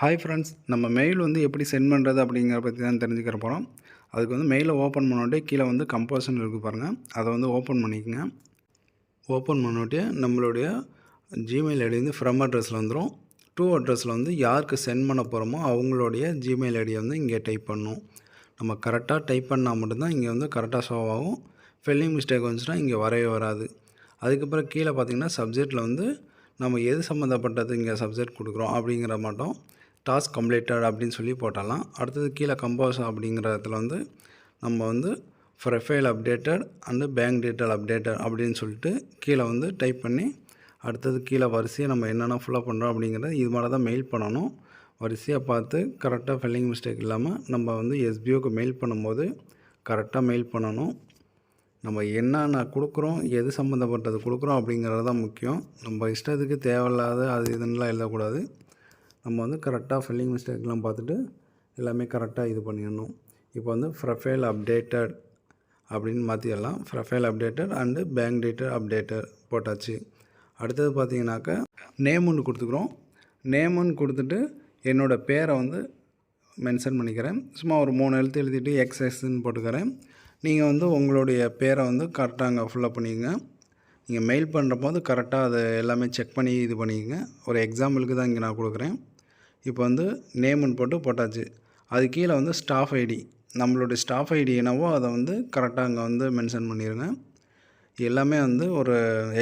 Hi friends நம்ம mail வந்து எப்படி சென்ட் பண்ணுறது அப்படிங்கிற பற்றி தான் தெரிஞ்சுக்கிற போகிறோம் அதுக்கு வந்து மெயிலை ஓப்பன் பண்ணிட்டு கீழே வந்து கம்போசன் இருக்குது பாருங்கள் அதை வந்து ஓப்பன் பண்ணிக்கோங்க. ஓப்பன் பண்ணிவிட்டு நம்மளுடைய ஜிமெயில் ஐடி வந்து ஃப்ரம் அட்ரஸில் வந்துடும் டூ அட்ரஸில் வந்து யாருக்கு சென்ட் பண்ண போகிறோமோ அவங்களுடைய ஜிமெயில் ஐடியை வந்து இங்கே டைப் பண்ணணும் நம்ம கரெக்டாக டைப் பண்ணால் மட்டும்தான் இங்கே வந்து கரெக்டாக ஷோ ஆகும். ஸ்பெல்லிங் மிஸ்டேக் வந்துச்சுன்னா இங்கே வரவே வராது. அதுக்கப்புறம் கீழே பார்த்தீங்கன்னா சப்ஜெக்டில் வந்து நம்ம எது சம்மந்தப்பட்டது இங்கே சப்ஜெக்ட் கொடுக்குறோம் அப்படிங்கிற மாட்டோம். டாஸ்க் கம்ப்ளீட்டட் அப்படின்னு சொல்லி போட்டலாம். அடுத்தது கீழே கம்போஸ் அப்படிங்கிற இடத்துல வந்து நம்ம வந்து profile updated and bank detail updated அப்படின்னு சொல்லிட்டு கீழே வந்து டைப் பண்ணி அடுத்தது கீழே வரிசையாக நம்ம என்னென்ன ஃபுல்லாக பண்ணுறோம் அப்படிங்கிறத இது மாதிரி தான் மெயில் பண்ணணும். வரிசையாக பார்த்து கரெக்டாக ஃபில்லிங் மிஸ்டேக் இல்லாமல் நம்ம வந்து எஸ்பிஓக்கு மெயில் பண்ணும்போது கரெக்டாக மெயில் பண்ணணும். நம்ம என்னென்ன கொடுக்குறோம் எது சம்மந்தப்பட்டது கொடுக்குறோம் அப்படிங்கிறது தான் முக்கியம். நம்ம இஷ்டத்துக்கு தேவையில்லாத அது இதுன்னெலாம் எழுதக்கூடாது. நம்ம வந்து கரெக்டாக ஃபில்லிங் மிஸ்டேக்லாம் பார்த்துட்டு எல்லாமே கரெக்டாக இது பண்ணிடணும். இப்போ வந்து ப்ரொஃபைல் அப்டேட்டட் அப்படின்னு மாற்றிடலாம் profile updated and bank detail updated போட்டாச்சு. அடுத்தது பார்த்தீங்கன்னாக்கா நேம் ஒன்று கொடுத்துக்குறோம். நேம் ஒன்று கொடுத்துட்டு என்னோடய பேரை வந்து மென்ஷன் பண்ணிக்கிறேன். சும்மா ஒரு மூணு எழுத்து எழுதிட்டு எக்ஸஸ்ன்னு போட்டுக்கிறேன். நீங்கள் வந்து உங்களுடைய பேரை வந்து கரெக்டாக அங்கே ஃபுல்லாக பண்ணிக்கங்க. நீங்கள் மெயில் பண்ணுறப்போ வந்து கரெக்டாக அதை எல்லாமே செக் பண்ணி இது பண்ணிக்கங்க. ஒரு எக்ஸாம்பிளுக்கு தான் இங்கே நான் கொடுக்குறேன். இப்போ வந்து நேம்னு போட்டு போட்டாச்சு. அது கீழே வந்து ஸ்டாஃப் ஐடி நம்மளுடைய ஸ்டாஃப் ஐடி என்னவோ அதை வந்து கரெக்டாக அங்கே வந்து மென்ஷன் பண்ணிடுங்க எல்லாமே வந்து ஒரு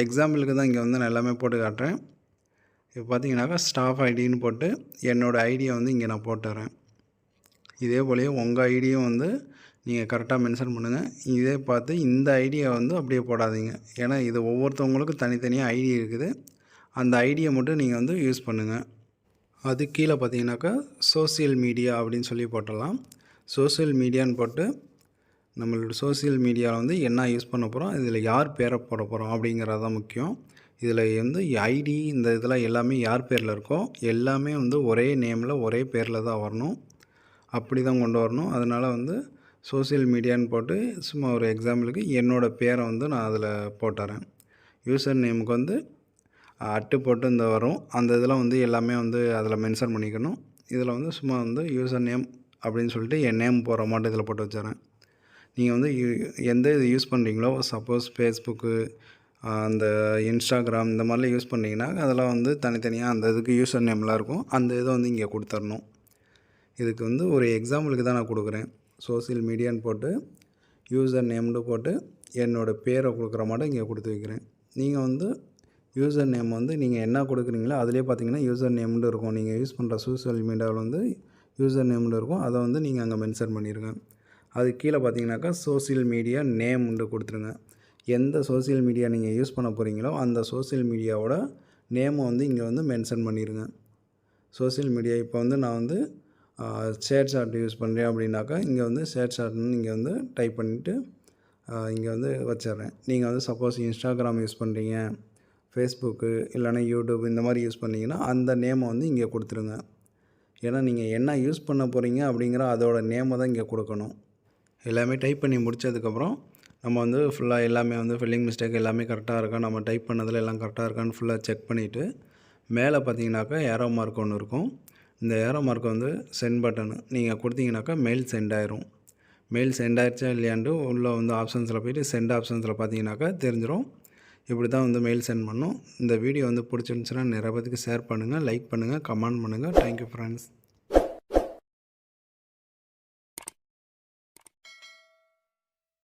எக்ஸாம்பிளுக்கு தான் இங்கே வந்து நான் எல்லாமே போட்டு காட்டுறேன். இப்போ பார்த்தீங்கன்னாக்கா ஸ்டாஃப் ஐடின்னு போட்டு என்னோடய ஐடியை வந்து இங்கே நான் போட்டுறேன் இதே போலயே உங்கள் ஐடியும் வந்து நீங்கள் கரெக்டாக மென்ஷன் பண்ணுங்கள் இதே பார்த்து இந்த ஐடியா வந்து அப்படியே போடாதீங்க. ஏன்னா இது ஒவ்வொருத்தவங்களுக்கும் தனித்தனியாக ஐடி இருக்குது. அந்த ஐடியை மட்டும் நீங்கள் வந்து யூஸ் பண்ணுங்கள் அது கீழே பார்த்தீங்கன்னாக்கா சோசியல் மீடியா அப்படின்னு சொல்லி போட்டலாம் சோசியல் மீடியான்னு போட்டு நம்மளோட சோசியல் மீடியாவில் வந்து என்ன யூஸ் பண்ண போகிறோம் இதில் யார் பேரை போட போகிறோம் அப்படிங்கிறது தான் முக்கியம். இதில் வந்து ஐடி இந்த இதெல்லாம் எல்லாமே யார் பேரில் இருக்கோ எல்லாமே வந்து ஒரே நேமில் ஒரே பேரில் தான் வரணும். அப்படி தான் கொண்டு வரணும். அதனால் வந்து சோசியல் மீடியான்னு போட்டு சும்மா ஒரு எக்ஸாம்பிளுக்கு என்னோடய பேரை வந்து நான் அதில் போட்டுறேன். யூசர் நேமுக்கு வந்து அட்டு போட்டு இந்த வரும். அந்த இதெல்லாம் வந்து எல்லாமே வந்து அதில் மென்ஷன் பண்ணிக்கணும். இதில் வந்து சும்மா வந்து யூசர் நேம் அப்படின்னு சொல்லிட்டு என் நேம் போகிற மாட்டோம் இதில் போட்டு வச்சுறேன் நீங்கள் வந்து எந்த இது யூஸ் பண்ணுறீங்களோ சப்போஸ் ஃபேஸ்புக்கு அந்த இன்ஸ்டாகிராம் இந்த மாதிரிலாம் யூஸ் பண்ணிங்கன்னா அதெல்லாம் வந்து தனித்தனியாக அந்த இதுக்கு யூசர் நேம்லாம் இருக்கும். அந்த இதை வந்து இங்கே கொடுத்துர்ணும் இதுக்கு வந்து ஒரு எக்ஸாம்பிளுக்கு தான் நான் கொடுக்குறேன். சோசியல் மீடியான்னு போட்டு யூசர் நேம்னு போட்டு என்னோடய பேரை கொடுக்குற மாட்டோம் இங்கே கொடுத்து வைக்கிறேன். நீங்கள் வந்து யூசர் நேம் வந்து நீங்கள் என்ன கொடுக்குறீங்களோ அதிலே பார்த்தீங்கன்னா யூசர் நேம்னு இருக்கும். நீங்கள் யூஸ் பண்ணுற சோசியல் மீடியாவில் வந்து யூசர் நேம்னு இருக்கும். அதை வந்து நீங்கள் அங்கே மென்ஷன் பண்ணிடுங்க. அது கீழே பார்த்தீங்கன்னாக்கா சோசியல் மீடியா நேம்னு கொடுத்துருங்க எந்த சோசியல் மீடியா நீங்கள் யூஸ் பண்ண போகிறீங்களோ அந்த சோசியல் மீடியாவோட நேமை வந்து இங்கே வந்து மென்ஷன் பண்ணிடுங்க. சோசியல் மீடியா இப்போ வந்து நான் வந்து ஷேர் சார்ட் யூஸ் பண்ணுறேன் அப்படின்னாக்கா இங்கே வந்து ஷேர் சார்ட்னு இங்கே வந்து டைப் பண்ணிவிட்டு இங்கே வந்து வச்சிட்றேன். நீங்கள் வந்து சப்போஸ் இன்ஸ்டாகிராம் யூஸ் பண்ணுறீங்க ஃபேஸ்புக்கு இல்லைனா யூடியூப் இந்த மாதிரி யூஸ் பண்ணிங்கன்னா அந்த நேமை வந்து இங்கே கொடுத்துருங்க. ஏன்னா நீங்கள் என்ன யூஸ் பண்ண போகிறீங்க அப்படிங்கிற அதோட நேமை தான் இங்கே கொடுக்கணும். எல்லாமே டைப் பண்ணி முடித்ததுக்கப்புறம் நம்ம வந்து ஃபுல்லாக எல்லாமே வந்து ஃபில்லிங் மிஸ்டேக் எல்லாமே கரெக்டாக இருக்கா நம்ம டைப் பண்ணதில் எல்லாம் கரெக்டாக இருக்கான்னு ஃபுல்லாக செக் பண்ணிவிட்டு மேலே பார்த்தீங்கன்னாக்கா ஏரோ மார்க் ஒன்று இருக்கும். இந்த ஏரோ மார்க் வந்து சென்ட் பட்டனு நீங்கள் கொடுத்தீங்கன்னாக்கா மெயில் சென்ட் ஆயிரும். மெயில் சென்ட் ஆயிடுச்சா இல்லையாண்டு உள்ளே வந்து ஆப்ஷன்ஸில் போயிட்டு சென்ட் ஆப்ஷன்ஸில் பார்த்தீங்கன்னாக்கா தெரிஞ்சிடும் இப்படி தான் வந்து மெயில் சென்ட் பண்ணும். இந்த வீடியோ வந்து பிடிச்சிருந்துச்சுன்னா நிறைய பேருக்கு ஷேர் பண்ணுங்கள் லைக் பண்ணுங்கள் கமெண்ட் பண்ணுங்கள் தேங்க்யூ ஃப்ரெண்ட்ஸ்